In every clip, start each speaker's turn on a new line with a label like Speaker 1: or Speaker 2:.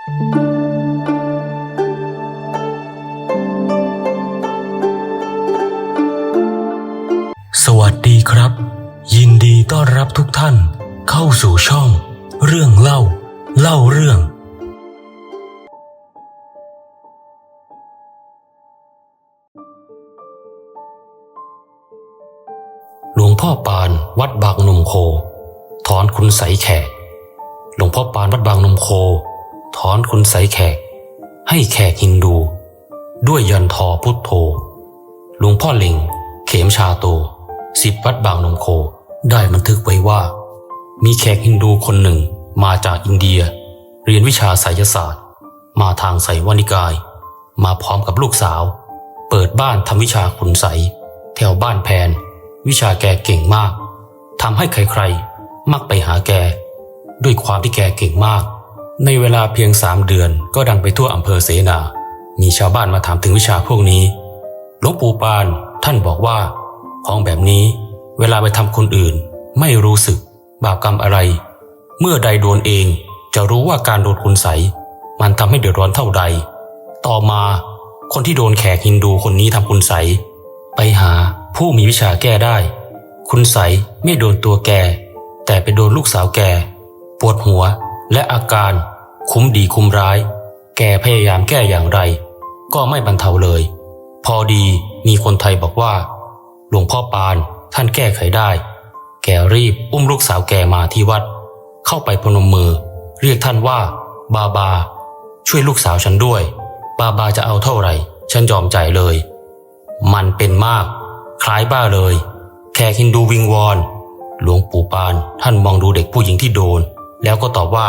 Speaker 1: สวัสดีครับ ยินดีต้อนรับทุกท่านเข้าสู่ช่อง เรื่องเล่า เล่าเรื่อง หลวงพ่อปานวัดบางนมโค ถอนคุณใสยแขกหลวงพ่อปานวัดบางนมโค ถอนคุณใสแขก ให้แขกฮินดู ด้วยยันทอพุทโธหลวงพ่อเล็ง เขมชาโตสิบวัดบางนมโค ได้บันทึกไว้ว่า มีแขกฮินดูคนหนึ่งมาจากอินเดีย เรียนวิชาไสยศาสตร์ มาทางไสยวานิกาย มาพร้อมกับลูกสาว เปิดบ้านทำวิชาขุนไสแถวบ้านแพน วิชาแกเก่งมากทำให้ใครๆ มักไปหาแก ด้วยความที่แกเก่งมาก ในเวลาเพียงสามเดือนก็ดังไปทั่วอำเภอเสนา มีชาวบ้านมาถามถึงวิชาพวกนี้ หลวงปู่ปานท่านบอกว่า ของแบบนี้ เวลาไปทำคนอื่น ไม่รู้สึก บาปกรรมอะไร เมื่อใดโดนเองจะรู้ว่าการโดนคุณใส มันทำให้เดือดร้อนเท่าใด ต่อมาคนที่โดนแขกฮินดูคนนี้ทำคุณใส ไปหาผู้มีวิชาแก้ได้ คุณใสไม่โดนตัวแก แต่ไปโดนลูกสาวแก ปวดหัวและอาการ คุ้มดีคุ้มร้าย แกพยายามแก้อย่างไร ก็ไม่บรรเทาเลย พอดีมีคนไทยบอกว่า หลวงพ่อปานท่านแก้ไขได้ แกรีบอุ้มลูกสาวแกมาที่วัด เข้าไปพนมมือ เรียกท่านว่า บาบา ช่วยลูกสาวฉันด้วย บาบาจะเอาเท่าไหร่ ฉันยอมจ่ายเลย มันเป็นมาก คล้ายบ้าเลย แขกฮินดูวิงวอนหลวงปู่ปานท่านมองดูเด็กผู้หญิงที่โดน แล้วก็ตอบว่า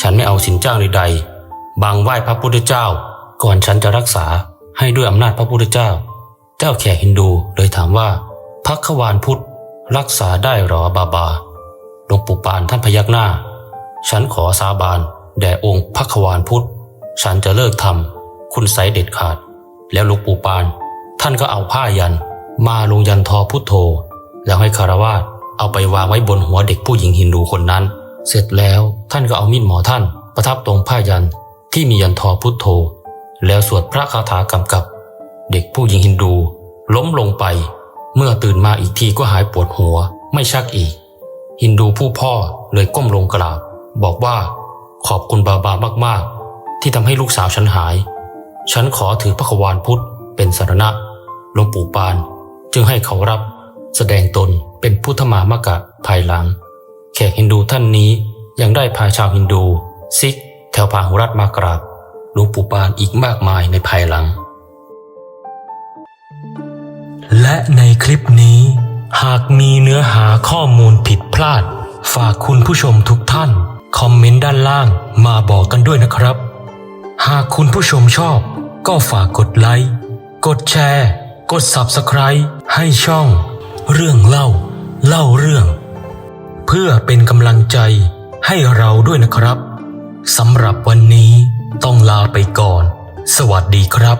Speaker 1: ฉันไม่เอาสินจ้างใดๆ บางไหว้พระพุทธเจ้า ก่อนฉันจะรักษาให้ด้วยอำนาจพระพุทธเจ้า เจ้าแขกฮินดูเลยถามว่าพักขวานพุทธรักษาได้หรอบาบา หลวงปู่ปานท่านพยักหน้า ฉันขอสาบานแด่องค์พักขวานพุทธ ฉันจะเลิกทำคุณไสเด็ดขาด แล้วหลวงปู่ปาน ท่านก็เอาผ้ายัน มาลงยันทอพุทโธ แล้วให้คารวาสเอาไปวางไว้บนหัวเด็กผู้หญิงฮินดูคนนั้น เสร็จแล้วท่านก็เอามีดหมอท่าน ประทับตรงผ้ายันที่มียันทอพุทโธ แล้วสวดพระคาถากำกับ เด็กผู้หญิงฮินดู ล้มลงไป เมื่อตื่นมาอีกทีก็หายปวดหัว ไม่ชักอีก ฮินดูผู้พ่อเลยก้มลงกราบ บอกว่า ขอบคุณบาบามากๆ ที่ทำให้ลูกสาวฉันหาย ฉันขอถือพระควานพุทธเป็นสารณะหลวงปู่ปาน จึงให้เขารับ แสดงตนเป็นพุทธมามกะภายหลัง ขกฮินดูท่านนี้ยังได้พาชาวฮินดูซิก แถวพาหุรัตมากราบหลวงปู่ปานอีกมากมายในภายหลัง และในคลิปนี้ หากมีเนื้อหาข้อมูลผิดพลาด ฝากคุณผู้ชมทุกท่าน คอมเมนต์ด้านล่างมาบอกกันด้วยนะครับ หากคุณผู้ชมชอบ ก็ฝากกดไลค์ กดแชร์ กด Subscribe ให้ช่อง เรื่องเล่า เล่าเรื่อง เพื่อเป็นกำลังใจให้เราด้วยนะครับสำหรับวันนี้ต้องลาไปก่อน สวัสดีครับ